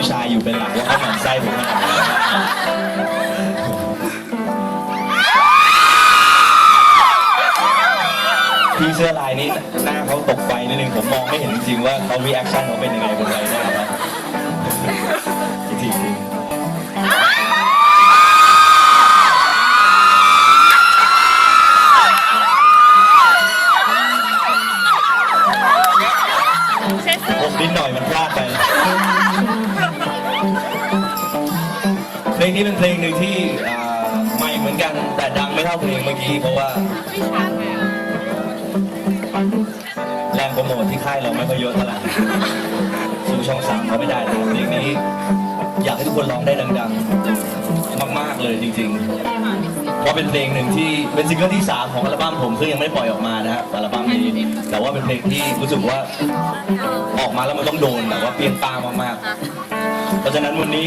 ผู้ชายอยู่เป็นหลักว่าเขาหมั่นไส้ผมขนาดไหนพี่เสื้อลายนี้หน้าเขาตกไปนิดนึงผมมองไม่เห็นจริงๆว่าเขารีแอคชั่นเขาเป็นยังไงบนไรได้ครับจริงๆ นี้เป็นเพลงหนึ่งที่ใหม่เหมือนกันแต่ดังไม่เท่าเพลงเมื่อกี้เพราะว่าแรงโปรโมทที่ค่ายเราไม่ค่อยเยอะเท่าไหร่สู่ช่องสามเขาไม่ได้เพลงนี้ อยากให้ทุกคนร้องได้ดังๆ มากๆเลยจริงๆ เพราะเป็นเพลงหนึ่งที่เป็นซิงเกิลที่สามของอัลบั้มผมซึ่งยังไม่ปล่อยออกมานะครับอัลบั้มนี้แต่ว่าเป็นเพลงที่รู้สึกว่าออกมาแล้วมันต้องโดนแบบว่าเปรี้ยงป้างมากๆ เพราะฉะนั้นวันนี้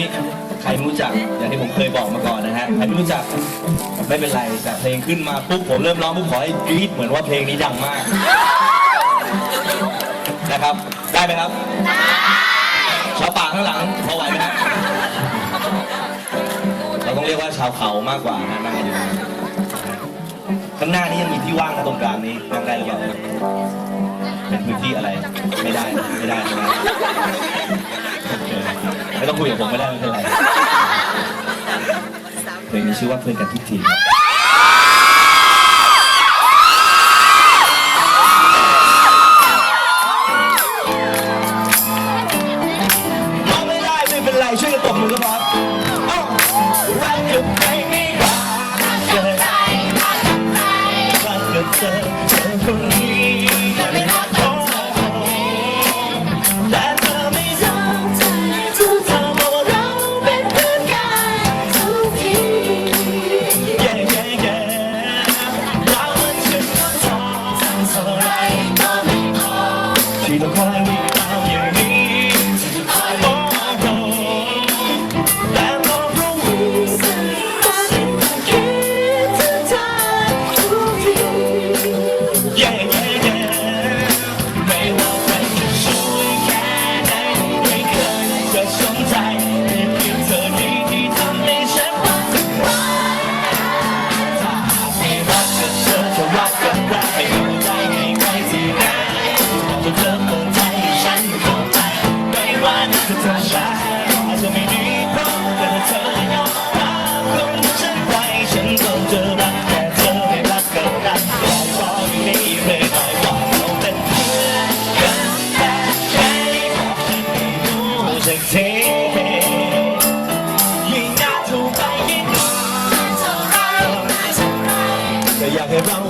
ใครไม่รู้จักอย่างที่ผมเคยบอกมาก่อนนะฮะใครไม่รู้จักไม่เป็นไรแต่เพลงขึ้นมาปุ๊บผมเริ่มร้องปุ๊บขอให้กรี๊ดเหมือนว่าเพลงนี้ดังมากนะครับ ได้ไหมครับชาวป่าข้างหลังพอไหวไหมฮะเราต้องเรียกว่าชาวเขามากกว่านะนั่งกันอยู่ข้างหน้านี้ยังมีที่ว่างนะตรงกลางนี้นั่งได้หรือเปล่าเป็นพื้นที่อะไร ไม่ได้นะไม่ได้ใช่ไหมโอเค ไม่ต้องคุยกับผมไม่ได้ไม่เป็นไรเพลงนี้ชื่อว่าเพื่อนกันทุกที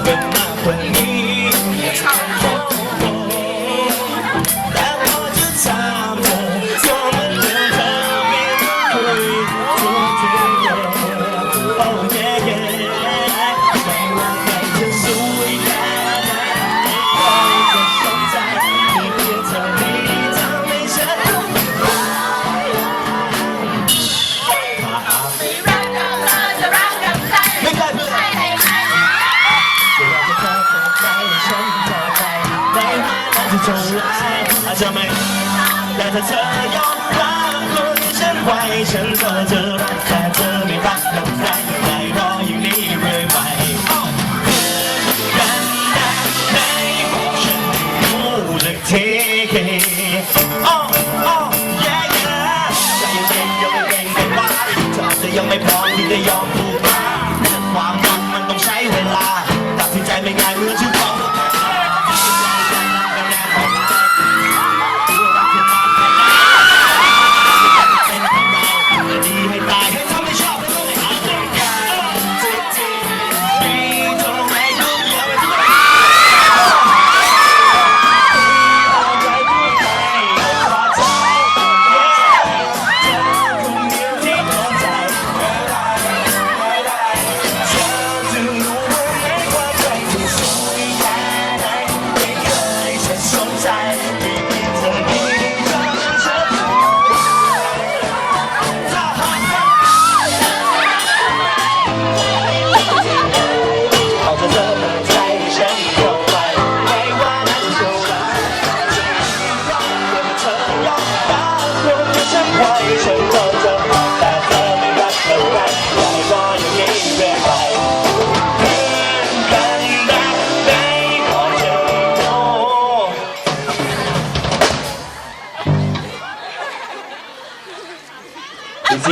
อยาก ไหมที่เท่าไรอาจจะไม่แต่ถ้าเธอยอมรับคนฉันไว้ฉันก็จะรักแต่เธอไม่รักกับใครได้รออย่นี้เรื่อยไปกันได้ไหมบอกฉันรู้สักทีอ้ออ้อ yeah yeah ใจเย็นย่าไปเร่งไปว่าเธอจะยังไม่พร้อมที่จะยอม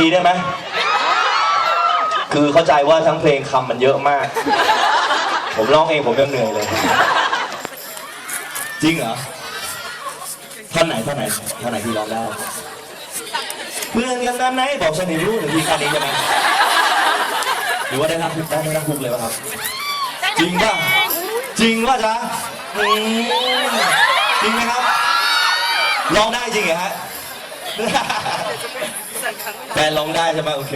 ทีได้ไหมคือเข้าใจว่าทั้งเพลงคำมันเยอะมาก ผมร้องเองผมยังเหนื่อยเลย จริงเหรอท่อนไหนท่อนไหนท่อนไหนที่ร้องได้เพื่อนกันด้านไหนบอกฉันให้รู้หนึ่งทีแค่นี้ใช่ไหมหรือว่าได้ทั้งได้ทั้งคุกเลยป่ะครับ จริงป่ะจริงป่ะจ๊ะจริงไหมครับร้องได้จริงเหรอฮะ แฟนร้องได้ใช่ไหมโอเค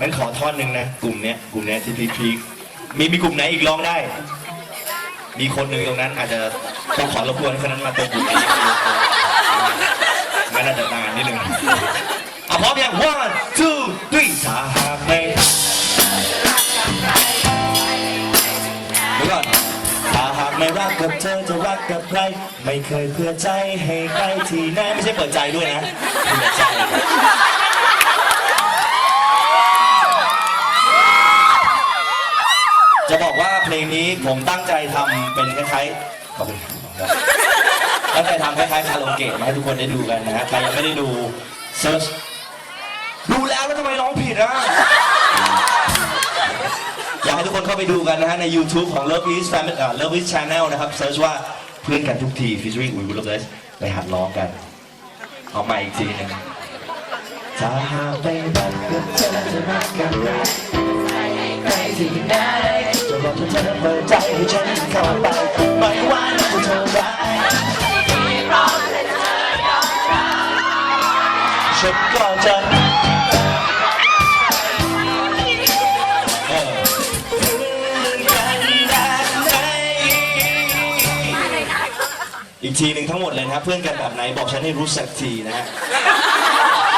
งั้นขอท่อนหนึ่งนะ กลุ่มเนี้ยกลุ่มเนี้ยที่พีพีมีมีกลุ่มไหนอีกร้องได้ มีคนหนึ่งตรงนั้น อาจจะต้องขอรบกวนคนนั้นมาเติมกลุ่มนี้งั้นอาจจะนานนิดนึงอะพร้อมยัง one two three ถ้าหากไม่ กับเธอจะรักกับใคร ไม่เคยเพื่อใจให้ใครที่ไหนไม่ใช่เปิดใจด้วยนะเพื่อใจจะบอกว่าเพลงนี้ผมตั้งใจทำเป็นคล้ายๆขอบคุณครับตั้งใจทำคล้ายๆคาราโอเกะมาให้ทุกคนได้ดูกันนะฮะใครยังไม่ได้ดูเซิร์ชดูแล้วแล้วทำไมร้องผิดอะ อยากให้ทุกคนเข้าไปดูกันนะฮะใน YouTube ของ Love Is Family อ่า Love Is Channel นะครับเซิร์ชว่าเพื่อนกันทุกที featuring อุ๋ยบุญลเลสไปหัดร้องกัน เอาใหม่อีกทีหนึงถ้าหากไม่รักกับเธอจะรักกับใครไปที่ไหนจะบอกเธอเปิดใจให้ฉันเข้าไปไม่ว่าจะเท่าไร อีกทีหนึ่งทั้งหมดเลยนะครับ เพื่อนกันแบบไหนบอกฉันให้รู้สักทีนะฮะ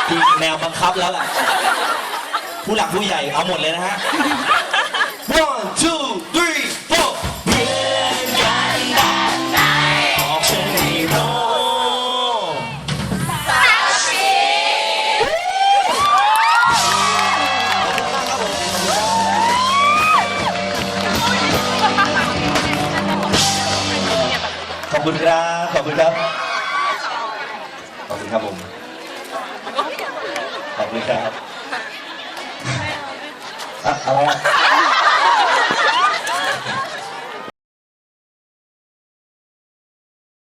ที่แนวบังคับแล้วล่ะ ผู้หลักผู้ใหญ่เอาหมดเลยนะฮะ ขอบคุณครับ ขอบคุณครับผม ขอบคุณครับอะไร